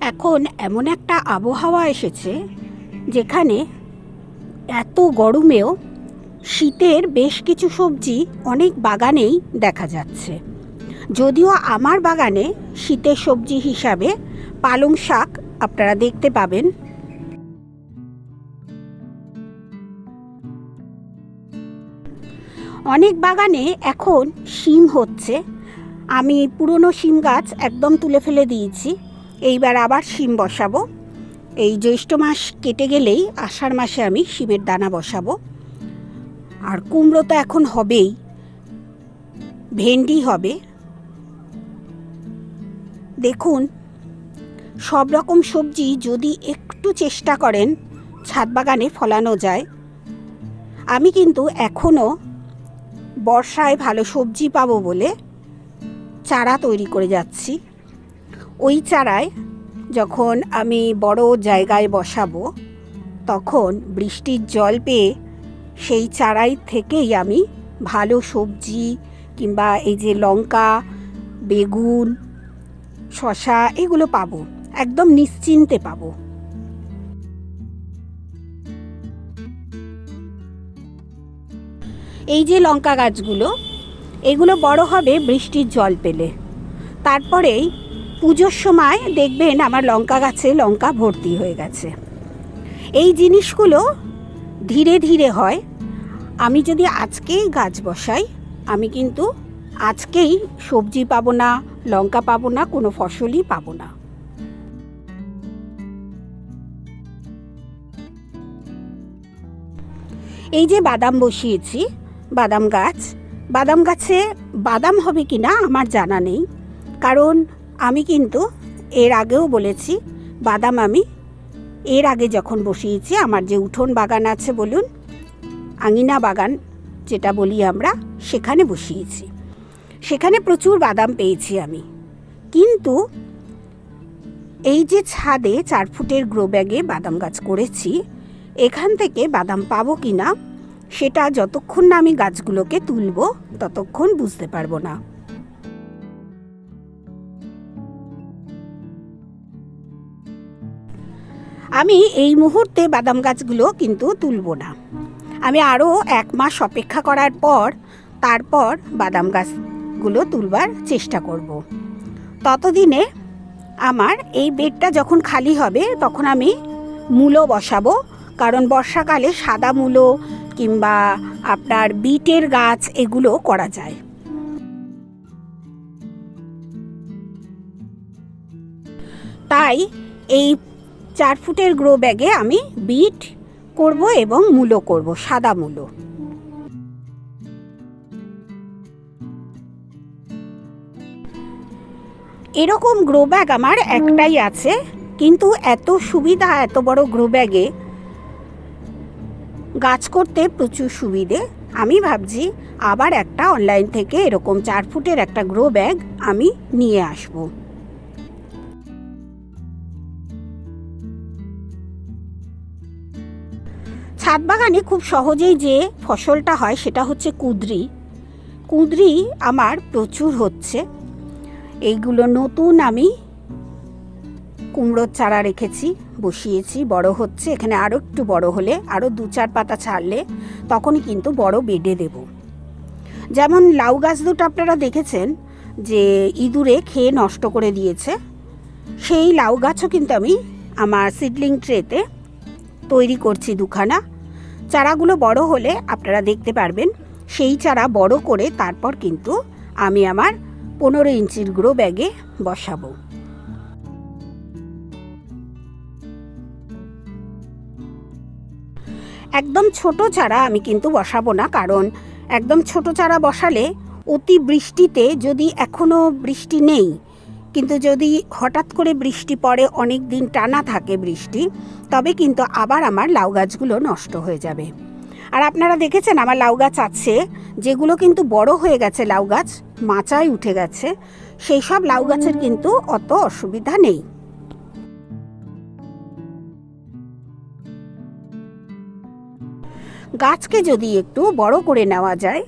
এখন এমন একটা আবহাওয়া এসেছে যেখানে এত গরমেও শীতের বেশ কিছু সবজি অনেক বাগানেই দেখা যাচ্ছে। যদিও আমার বাগানে শীতের সবজি হিসাবে পালং শাক আপনারা দেখতে পাবেন। অনেক বাগানে এখন শিম হচ্ছে। আমি পুরনো শিম গাছ একদম তুলে ফেলে দিয়েছি। এইবার আবার শিম বসাবো। এই জ্যৈষ্ঠ মাস কেটে গেলেই আষাঢ় মাসে আমি শিমের দানা বসাবো। আর কুমড়ো তো এখন হবেই, ভেন্ডি হবে। দেখুন, সব রকম সবজি যদি একটু চেষ্টা করেন, ছাদ বাগানে ফলানো যায়। আমি কিন্তু এখনও বর্ষায় ভালো সবজি পাবো বলে চারা তৈরি করে যাচ্ছি। ওই চারায় যখন আমি বড় জায়গায় বসাবো, তখন বৃষ্টির জল পেয়ে সেই চারাই থেকেই আমি ভালো সবজি কিংবা এই যে লঙ্কা, বেগুন শশা এগুলো পাবো, একদম নিশ্চিন্তে পাবো। এই যে লঙ্কা গাছগুলো, এগুলো বড় হবে বৃষ্টির জল পেলে। তারপরেই পুজোর সময় দেখবেন আমার লঙ্কা গাছে লঙ্কা ভর্তি হয়ে গেছে। এই জিনিসগুলো ধীরে ধীরে হয়। আমি যদি আজকেই গাছ বসাই, আমি কিন্তু আজকেই সবজি পাবো না, লঙ্কা পাবো না, কোনো ফসলই পাবো না। এই যে বাদাম বসিয়েছি, বাদাম গাছ, বাদাম গাছে বাদাম হবে কি না আমার জানা নেই। কারণ আমি কিন্তু এর আগেও বলেছি, বাদাম আমি এর আগে যখন বসিয়েছি, আমার যে উঠোন বাগান আছে বলুন, আঙিনা বাগান যেটা বলি আমরা, সেখানে বসিয়েছি। সেখানে প্রচুর বাদাম পেয়েছি আমি। কিন্তু এই যে ছাদে চার ফুটের গ্রো ব্যাগে বাদাম গাছ করেছি, এখান থেকে বাদাম পাবো কি না সেটা যতক্ষণ না আমি গাছগুলোকে তুলব, ততক্ষণ বুঝতে পারব না। আমি এই মুহূর্তে বাদাম গাছগুলো কিন্তু তুলব না। আমি আরও এক মাস অপেক্ষা করার পর, তারপর বাদাম গাছগুলো তুলবার চেষ্টা করব। ততদিনে আমার এই বেডটা যখন খালি হবে, তখন আমি মূলো বসাবো। কারণ বর্ষাকালে সাদা মূলো কিংবা আপনার বিটের গাছ, এগুলো করা যায়। তাই এই চার ফুটের গ্রো ব্যাগে আমি বিট করব এবং মূলো করব, সাদা মূলো। এরকম গ্রো ব্যাগ আমার একটাই আছে, কিন্তু এত সুবিধা, এত বড় গ্রো ব্যাগে গাছ করতে প্রচুর সুবিধে। আমি ভাবছি আবার একটা অনলাইন থেকে এরকম চার ফুটের একটা গ্রো ব্যাগ আমি নিয়ে আসব। ছাদ বাগানে খুব সহজেই যে ফসলটা হয় সেটা হচ্ছে কুঁদরি। কুঁদরি আমার প্রচুর হচ্ছে। এইগুলো নতুন আমি কুমড়োর চারা রেখেছি, বসিয়েছি, বড় হচ্ছে। এখানে আরও একটু বড় হলে আরও দু চার পাতা ছাড়লে তখনই কিন্তু বড় বেডে দেব। যেমন লাউ গাছ দুটো আপনারা দেখেছেন যে ইঁদুরে খেয়ে নষ্ট করে দিয়েছে। সেই লাউ গাছও কিন্তু আমি আমার সিডলিং ট্রেতে তৈরি করছি দুখানা। চারাগুলো বড় হলে আপনারা দেখতে পারবেন, সেই চারা বড় করে তারপর কিন্তু আমি আমার পনেরো ইঞ্চির গ্রো ব্যাগে বসাবো। একদম ছোট চারা আমি কিন্তু বসাবো না, কারণ একদম ছোট চারা বসালে অতি বৃষ্টিতে যদি এখনও বৃষ্টি নেই কিন্তু যদি হঠাৎ করে বৃষ্টি পড়ে, অনেক দিন টানা থাকে বৃষ্টি, তবে কিন্তু আবার আমার লাউ গাছগুলো নষ্ট হয়ে যাবে। আর আপনারা দেখেছেন আমার লাউ গাছ আছে, যেগুলো কিন্তু বড় হয়ে গেছে লাউ গাছ, মাচায় উঠে গেছে। সেই সব লাউ গাছের কিন্তু অত অসুবিধা নেই। গাছকে যদি একটু বড় করে নেওয়া যায়,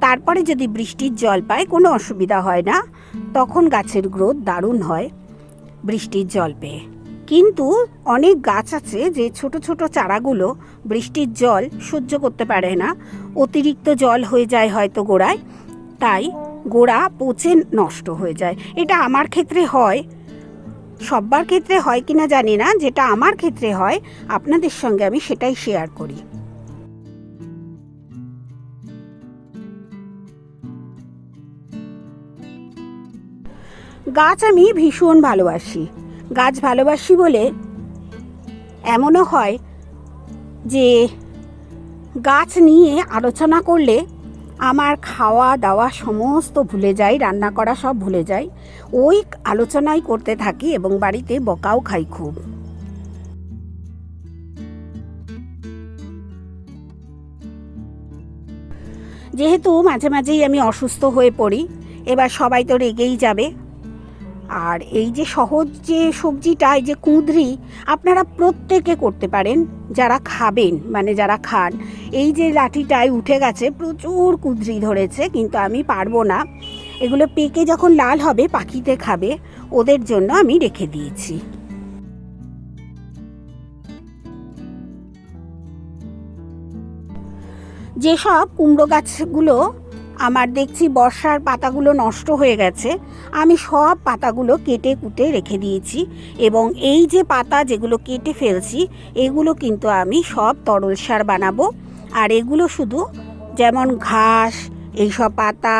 তারপরে যদি বৃষ্টির জল পায়, কোনো অসুবিধা হয় না। তখন গাছের গ্রোথ দারুণ হয়, বৃষ্টির জল পেয়ে। কিন্তু অনেক গাছ আছে যে ছোট ছোট চারাগুলো বৃষ্টির জল সহ্য করতে পারে না, অতিরিক্ত জল হয়ে যায় হয়তো গোড়ায়, তাই গোড়া পচে নষ্ট হয়ে যায়। এটা আমার ক্ষেত্রে হয়, সব্বার ক্ষেত্রে হয় কিনা জানি না, যেটা আমার ক্ষেত্রে হয়, আপনাদের সঙ্গে আমি সেটাই শেয়ার করি। গাছ আমি ভীষণ ভালোবাসি। গাছ ভালোবাসি বলে এমনও হয় যে গাছ নিয়ে আলোচনা করলে আমার খাওয়া দাওয়া সমস্ত ভুলে যাই রান্না করা সব ভুলে যাই ওই আলোচনাই করতে থাকি এবং বাড়িতে বকাও খাই খুব। যেহেতু মাঝে মাঝেই আমি অসুস্থ হয়ে পড়ি, এবার সবাই তো রেগেই যাবে। আর এই যে সহজ যে সবজিটা, এই যে কুঁদরি, আপনারা প্রত্যেকে করতে পারেন। যারা খাবেন মানে যারা খান, এই যে লাঠিটায় উঠে গেছে, প্রচুর কুঁদরি ধরেছে, কিন্তু আমি পারব না। এগুলো পেকে যখন লাল হবে, পাখিতে খাবে, ওদের জন্য আমি রেখে দিয়েছি। যেসব কুমড়ো গাছগুলো আমার দেখছি বর্ষার পাতাগুলো নষ্ট হয়ে গেছে। আমি সব পাতাগুলো কেটে কুটে রেখে দিয়েছি এবং এই যে পাতা যেগুলো কেটে ফেলছি, এগুলো কিন্তু আমি সব তরল সার বানাবো। আর এগুলো শুধু যেমন ঘাস, এইসব পাতা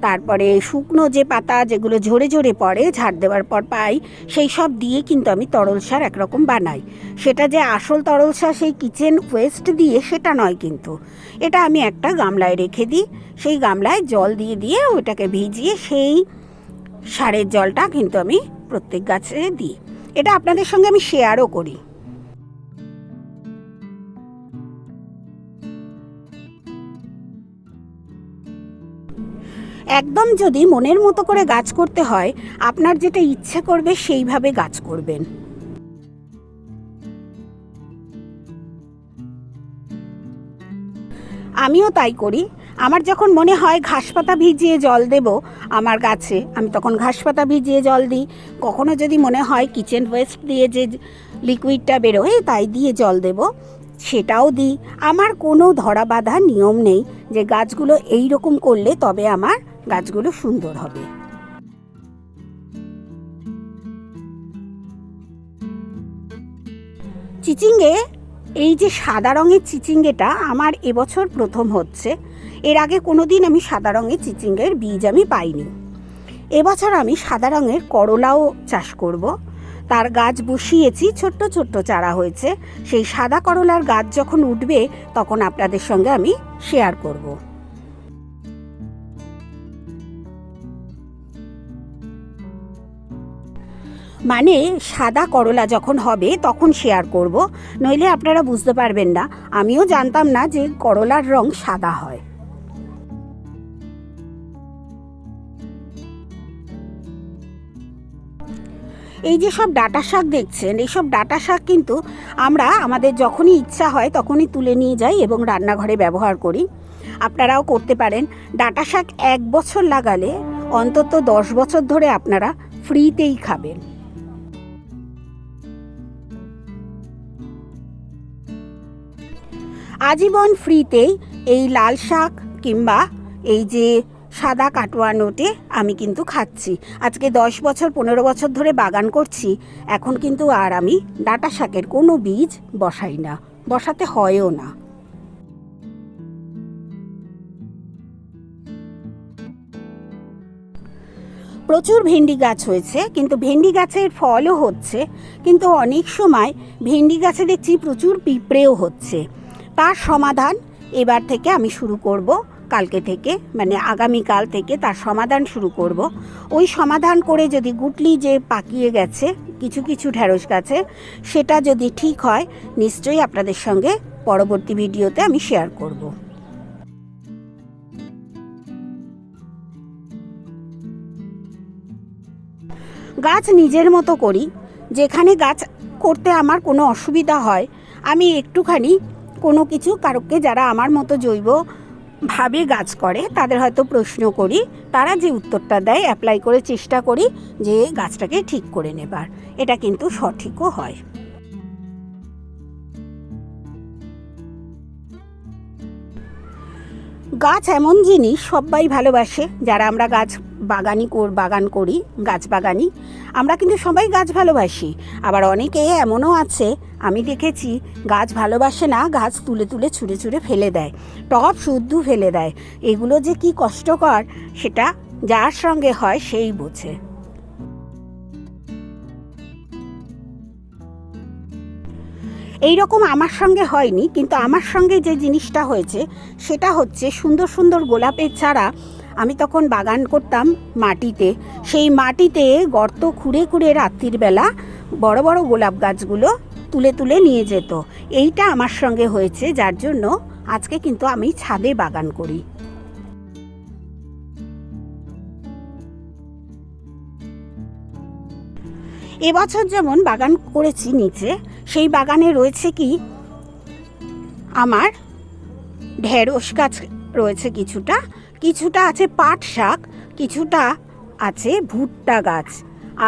তারপরে শুকনো যে পাতা যেগুলো ঝরে ঝরে পড়ে, ঝাড় দেওয়ার পর পাই, সেই সব দিয়ে কিন্তু আমি তরল সার একরকম বানাই। সেটা যে আসল তরল সার সেই কিচেন ওয়েস্ট দিয়ে সেটা নয় কিন্তু। এটা আমি একটা গামলায় রেখে দিই। সেই গামলায় জল দিয়ে দিয়ে ওটাকে ভিজিয়ে সেই সারের জলটা কিন্তু আমি প্রত্যেক গাছে দিই। এটা আপনাদের সঙ্গে আমি শেয়ারও করি। একদম যদি মনের মতো করে গাছ করতে হয়, আপনার যেটা ইচ্ছে করবে সেইভাবে গাছ করবেন। আমিও তাই করি। আমার যখন মনে হয় ঘাস পাতা ভিজিয়ে জল দেব আমার গাছে, আমি তখন ঘাস পাতা ভিজিয়ে জল দিই। কখনো যদি মনে হয় কিচেন ওয়েস্ট দিয়ে যে লিকুইডটা বেরোয়, তাই দিয়ে জল দেব। সেটাও দিই। আমার কোনো ধরা বাঁধা নিয়ম নেই যে গাছগুলো এই রকম করলে তবে আমার গাছগুলো সুন্দর হবে। চিচিঙ্গে, এই যে সাদা রঙের চিচিঙ্গেটা আমার এবছর প্রথম হচ্ছে। এর আগে কোনো দিন আমি সাদা রঙের চিচিঙ্গের বীজ আমি পাইনি। এবছর আমি সাদা রঙের করলাও চাষ করব। তার গাছ বসিয়েছি, ছোট্ট ছোট্ট চারা হয়েছে। সেই সাদা করলার গাছ যখন উঠবে, তখন আপনাদের সঙ্গে আমি শেয়ার করব। মানে সাদা করলা যখন হবে, তখন শেয়ার করব। নইলে আপনারা বুঝতে পারবেন না। আমিও জানতাম না যে করলার রং সাদা হয়। এই যে সব ডাটা শাক দেখছেন এইসব ডাটা শাক কিন্তু আমরা আমাদের যখনই ইচ্ছা হয় তখনই তুলে নিয়ে যাই এবং রান্নাঘরে ব্যবহার করি। আপনারাও করতে পারেন। ডাটা শাক এক বছর লাগালে অন্তত দশ বছর ধরে আপনারা ফ্রিতেই খাবেন। আজীবন ফ্রিতেই এই লাল শাক কিংবা এই যে সাদা কাটোয়া নোটে আমি কিন্তু খাচ্ছি। আজকে দশ বছর, পনেরো বছর ধরে বাগান করছি। এখন কিন্তু আর আমি ডাটা শাকের কোনো বীজ বসাই না, বসাতে হয়ও না। প্রচুর ভেন্ডি গাছ হয়েছে, কিন্তু ভেন্ডি গাছের ফলও হচ্ছে। কিন্তু অনেক সময় ভেন্ডি গাছে দেখছি প্রচুর পিঁপড়েও হচ্ছে। তার সমাধান এবার থেকে আমি শুরু করব, কালকে থেকে মানে আগামীকাল থেকে তার সমাধান শুরু করব। ওই সমাধান করে যদি গুটলি যে পাকিয়ে গেছে, কিছু কিছু ঢ্যাঁড়স গাছে, সেটা যদি ঠিক হয়, নিশ্চয়ই আপনাদের সঙ্গে পরবর্তী ভিডিওতে আমি শেয়ার করব। গাছ নিজের মতো করি, যেখানে গাছ করতে আমার কোনো অসুবিধা হয়, আমি একটুখানি কোনো কিছু কারোকে যারা আমার মতো জৈব ভাবে গাছ করে, তাদের হয়তো প্রশ্ন করি, তারা যে উত্তরটা দেয় অ্যাপ্লাই করে চেষ্টা করি যে গাছটাকে ঠিক করে নেবার। এটা কিন্তু সঠিকও হয়। গাছ এমন জিনিস সবাই ভালোবাসে, যারা আমরা গাছ বাগানি কর- বাগান করি, গাছ বাগানি আমরা কিন্তু সবাই গাছ ভালোবাসি। আবার অনেকে এমনও আছে, আমি দেখেছি, গাছ ভালোবাসে না, গাছ তুলে তুলে ছুঁড়ে ছুঁড়ে ফেলে দেয় টপ শুদ্ধ ফেলে দেয়। এগুলো যে কি কষ্টকর, সেটা যার সঙ্গে হয় সেই বোঝে। এই রকম আমার সঙ্গে হয়নি, কিন্তু আমার সঙ্গে যে জিনিসটা হয়েছে, সেটা হচ্ছে সুন্দর সুন্দর গোলাপের চারা আমি তখন বাগান করতাম মাটিতে। সেই মাটিতে গর্ত খুঁড়ে খুঁড়ে রাত্রির বেলা বড় বড় গোলাপ গাছগুলো তুলে তুলে নিয়ে যেত। এইটা আমার সঙ্গে হয়েছে, যার জন্য আজকে কিন্তু আমি ছাদে বাগান করি। এবছর যেমন বাগান করেছি নিচে, সেই বাগানে রয়েছে কি? আমার ঢেঁড়স গাছ রয়েছে কিছুটা। কিছুটা আছে পাট শাক, কিছুটা আছে ভুট্টা গাছ,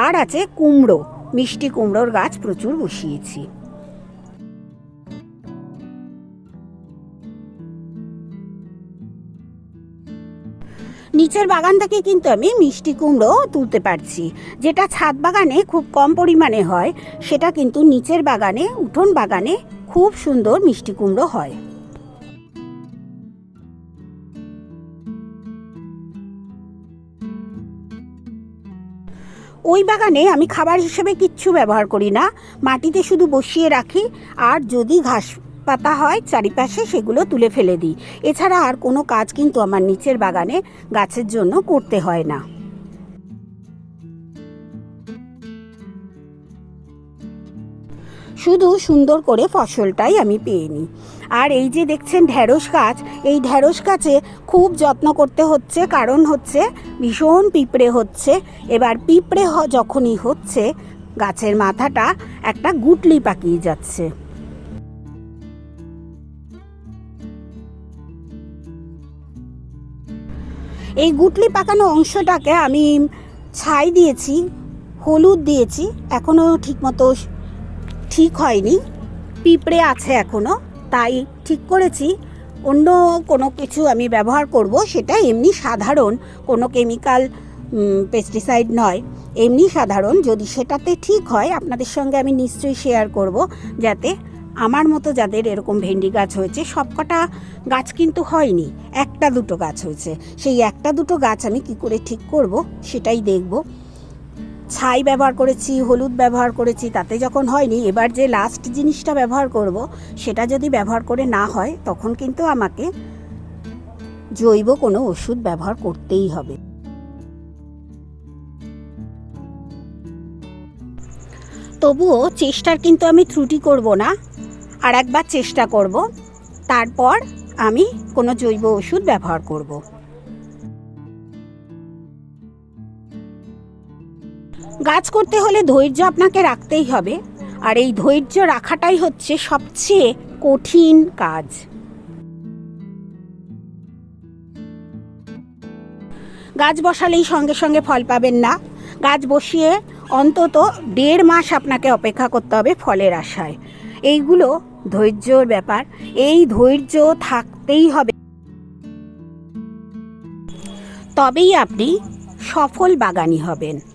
আর আছে কুমড়ো। মিষ্টি কুমড়োর গাছ প্রচুর বসিয়েছি। নিচের বাগান থেকে কিন্তু আমি মিষ্টি কুমড়ো তুলতে পারছি। যেটা ছাদ বাগানে খুব কম পরিমাণে হয়, সেটা কিন্তু নিচের বাগানে, উঠোন বাগানে খুব সুন্দর মিষ্টি কুমড়ো হয়। ওই বাগানে আমি খাবার হিসেবে কিচ্ছু ব্যবহার করি না। মাটিতে শুধু বসিয়ে রাখি। আর যদি ঘাস পাতা হয়, চারিপাশে সেগুলো তুলে ফেলে দিই। এছাড়া আর কোনো কাজ কিন্তু আমার নিচের বাগানে গাছের জন্য করতে হয় না। শুধু সুন্দর করে ফসলটাই আমি পেয়ে নিই। আর এই যে দেখছেন ঢ্যাঁড়স গাছ, এই ঢ্যাঁড়স গাছে খুব যত্ন করতে হচ্ছে, কারণ হচ্ছে ভীষণ পিঁপড়ে হচ্ছে। এবার পিঁপড়ে যখনই হচ্ছে, গাছের মাথাটা একটা গুটলি পাকিয়ে যাচ্ছে। এই গুটলি পাকানো অংশটাকে আমি ছাই দিয়েছি, হলুদ দিয়েছি এখনও ঠিকমতো ঠিক হয়নি। পিঁপড়ে আছে এখনও তাই ঠিক করেছি। অন্য কোনো কিছু আমি ব্যবহার করব, সেটা এমনি সাধারণ, কোনো কেমিক্যাল পেস্টিসাইড নয়। এমনি সাধারণ, যদি সেটাতে ঠিক হয়, আপনাদের সঙ্গে আমি নিশ্চয়ই শেয়ার করব, যাতে আমার মতো যাদের এরকম ভেন্ডি গাছ হয়েছে, সবকটা গাছ কিন্তু হয়নি, একটা দুটো গাছ হয়েছে। সেই একটা দুটো গাছ আমি কি করে ঠিক করব, সেটাই দেখব। ছাই ব্যবহার করেছি, হলুদ ব্যবহার করেছি, তাতে যখন হয়নি, এবার যে লাস্ট জিনিসটা ব্যবহার করব, সেটা যদি ব্যবহার করে না হয়, তখন কিন্তু আমাকে জৈব কোনো ওষুধ ব্যবহার করতেই হবে। তবুও চেষ্টার কিন্তু আমি ত্রুটি করব না আর একবার চেষ্টা করব, তারপর আমি কোনো জৈব ওষুধ ব্যবহার করব। গাছ করতে হলে ধৈর্য আপনাকে রাখতেই হবে। আর এই ধৈর্য রাখাটাই হচ্ছে সবচেয়ে কঠিন কাজ। গাছ বসালেই সঙ্গে সঙ্গে ফল পাবেন না। গাছ বসিয়ে অন্তত দেড় মাস আপনাকে অপেক্ষা করতে হবে ফলের আশায়। এইগুলো ধৈর্যর ব্যাপার। এই ধৈর্য থাকতেই হবে। তবেই আপনি সফল বাগানি হবেন।